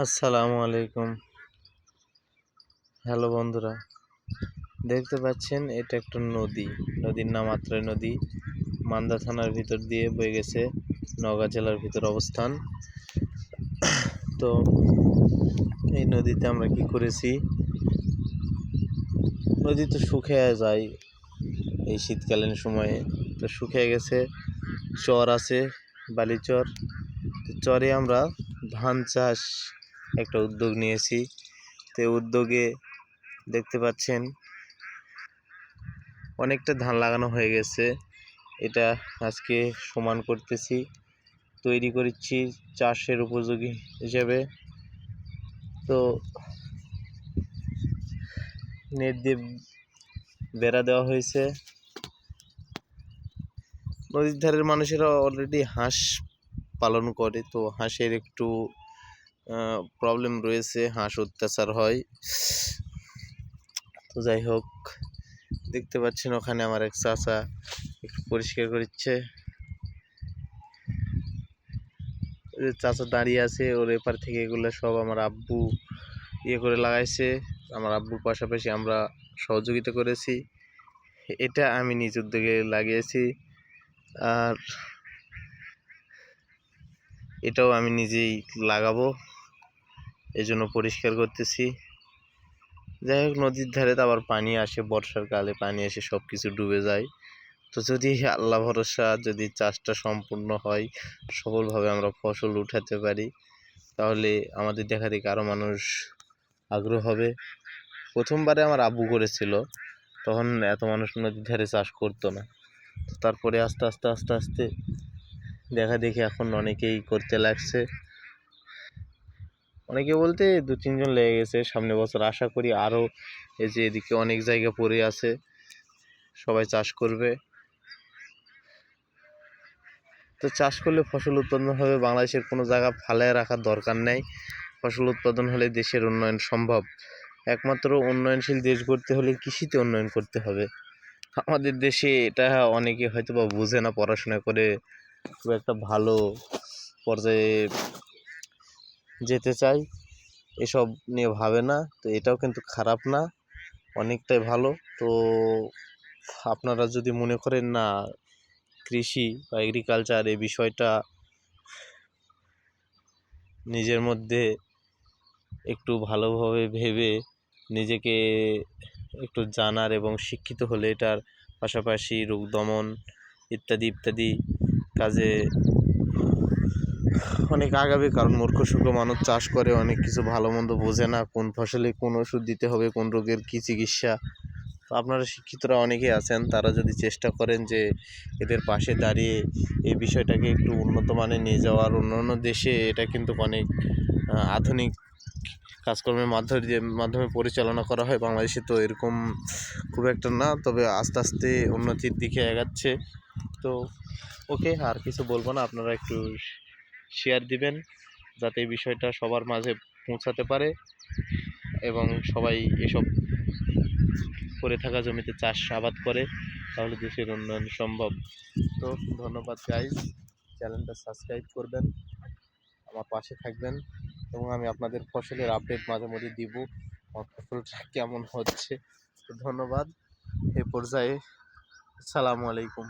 আসসালামু আলাইকুম। হ্যালো বন্ধুরা, দেখতে পাচ্ছেন এটা একটা নদী। নদীর নাম আত্রাই নদী। মান্দা থানার ভিতর দিয়ে বয়ে গেছে নওগাঁ জেলার ভিতর অবস্থান। তো এই নদীতে আমরা কি করেছি? নদী তো শুকিয়ে যায় এই শীতকালীন সময়ে। তো শুকিয়ে গেছে, চর আছে, বালিচর। তো চরে আমরা ধান চাষ একটা উদ্যোগ নিয়েছি। তো উদ্যোগে দেখতে পাচ্ছেন অনেকটা ধান লাগানো হয়ে গেছে। এটা আজকে সমান করতেছি। তৈরি করেছি চাষের উপযোগী হিসেবে। তো নেট দিয়ে বেড়া দেওয়া হয়েছে। নদীর ধারের মানুষেরা অলরেডি হাঁস পালন করে। তো হাঁসের একটু প্রবলেম রয়েছে, হাঁস অত্যাচার হয়। তো যাই হোক, দেখতে পাচ্ছেন ওখানে আমার এক চাচা একটু পরিষ্কার করছে চাচা দাঁড়িয়ে আছে, ওর এপার থেকে এগুলো সব আমার আব্বু ইয়ে করে লাগাইছে। আমার আব্বুর পাশাপাশি আমরা সহযোগিতা করেছি। এটা আমি নিজ উদ্যোগে লাগিয়েছি। আর এটাও আমি নিজেই লাগাবো। এই জন্য পরিষ্কার করতেছি। যাই হোক, নদীর ধারে তো আবার পানি আসে, বর্ষার কালে পানি এসে সব কিছু ডুবে যায়। তো যদি আল্লাহ ভরসা, যদি চাষটা সম্পূর্ণ হয়, সফলভাবে আমরা ফসল উঠাতে পারি, তাহলে আমাদের দেখা দেখে আরও মানুষ আগ্রহ হবে। প্রথমবারে আমার আব্বু করেছিল, তখন এত মানুষ নদীর ধারে চাষ করতো না। তারপরে আস্তে আস্তে আস্তে আস্তে দেখা দেখি এখন অনেকেই করতে লাগছে। অনেকে বলতে দু তিনজন লেগে গেছে। সামনে বছর আশা করি আরও এই যে এদিকে অনেক জায়গা পড়ে আছে। সবাই চাষ করবে। তো চাষ করলে ফসল উৎপাদন হবে। বাংলাদেশের কোনো জায়গা ফালায় রাখার দরকার নেই। ফসল উৎপাদন হলে দেশের উন্নয়ন সম্ভব। একমাত্র উন্নয়নশীল দেশ গড়তে হলে কৃষিতে উন্নয়ন করতে হবে। আমাদের দেশে এটা অনেকে হয়তো বা বুঝে না, পড়াশোনা করে। খুব একটা ভালো পর্যায়ে যেতে চাই, এসব নিয়ে ভাবে না। তো এটাও কিন্তু খারাপ না, অনেকটাই ভালো। তো আপনারা যদি মনে করেন না, কৃষি বা এগ্রিকালচার এই বিষয়টা নিজের মধ্যে একটু ভালোভাবে ভেবে নিজেকে একটু জানার এবং শিক্ষিত হলে এটার পাশাপাশি রোগ দমন ইত্যাদি ইত্যাদি কাজে অনেক আগাবে, কারণ মূর্খ সূর্খ মানুষ চাষ করে, অনেক কিছু ভালো মন্দ বোঝে না কোন ফসলে কোন ওষুধ দিতে হবে, কোন রোগের কী চিকিৎসা। আপনারা শিক্ষিতরা অনেকেই আছেন, তারা যদি চেষ্টা করেন যে এদের পাশে দাঁড়িয়ে এই বিষয়টাকে একটু উন্নত মানে নিয়ে যাওয়ার অন্য অন্য দেশে এটা কিন্তু অনেক আধুনিক কাজকর্মের মাধ্যমে মাধ্যমে পরিচালনা করা হয়, বাংলাদেশে তো এরকম খুব একটা না, তবে আস্তে আস্তে উন্নতির দিকে এগাচ্ছে। তো ওকে, আর কিছু বলব না, আপনারা একটু শেয়ার দিবেন, যাতে এই বিষয়টা সবার মাঝে পৌঁছাতে পারে এবং সবাই এসব করে থাকা জমিতে চাষ আবাদ করে, তাহলে দেশের উন্নয়ন সম্ভব। তো ধন্যবাদ গাইজ চ্যানেলটা সাবস্ক্রাইব করবেন, আমার পাশে থাকবেন এবং আমি আপনাদের ফসলের আপডেট মাঝে মধ্যে দিব, আমার ফসলটা কেমন হচ্ছে। তো ধন্যবাদ, এ পর্যায়ে সালামু আলাইকুম।